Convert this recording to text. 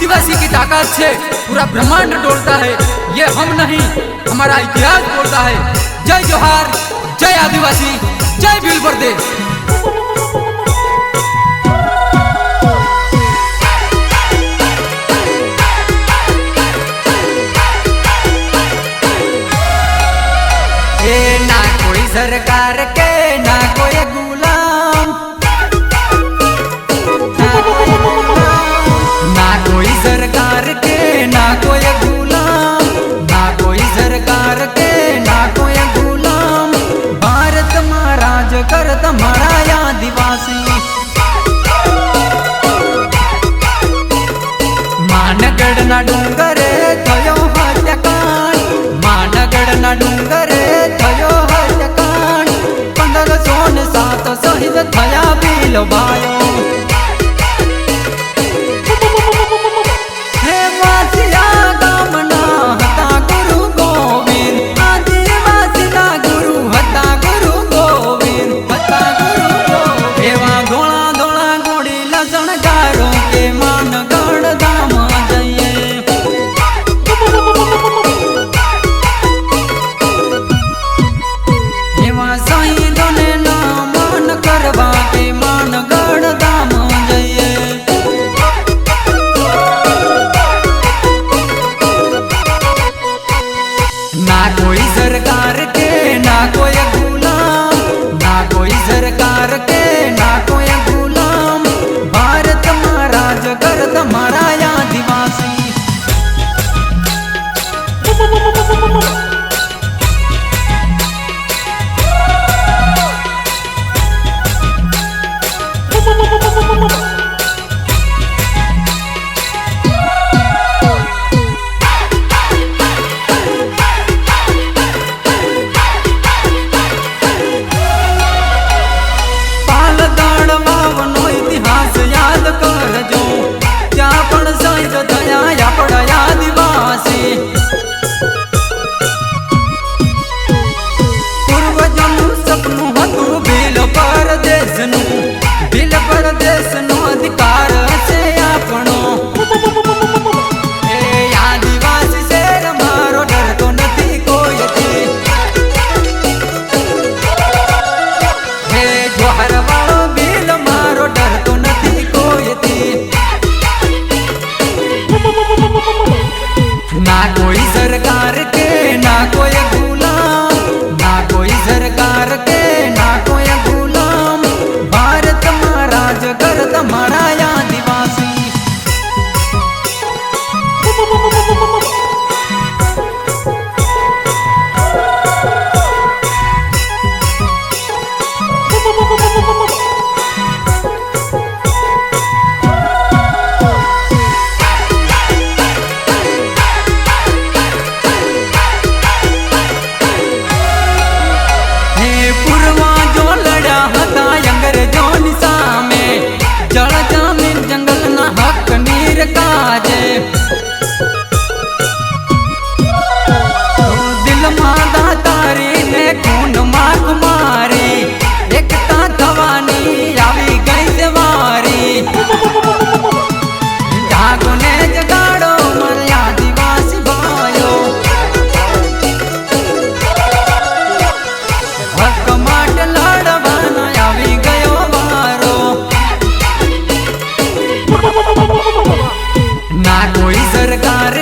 आदिवासी की ताकत से पूरा ब्रह्मांड डोलता है। ये हम नहीं, हमारा इतिहास बोलता है। जय जोहार, जय आदिवासी, जय बिल प्रदेश सरकार के ना માનગઢના ડુંગરે થયો હત્યાકાંડ. માનગઢના ડુંગરે થયો હત્યાકાંડ. પંદરસો ને સાત શહીદ થયા બિલવા દેશનું દિલ પરદેશનો અધિકાર છે આપણો. એ આદિવાસી શેર મારો ડરતો નથી કોઈથી હે જોહર વાળો બિલ, મારો ડરતો નથી કોઈથી ના કોઈ સરકાર કે ना कोई सरकार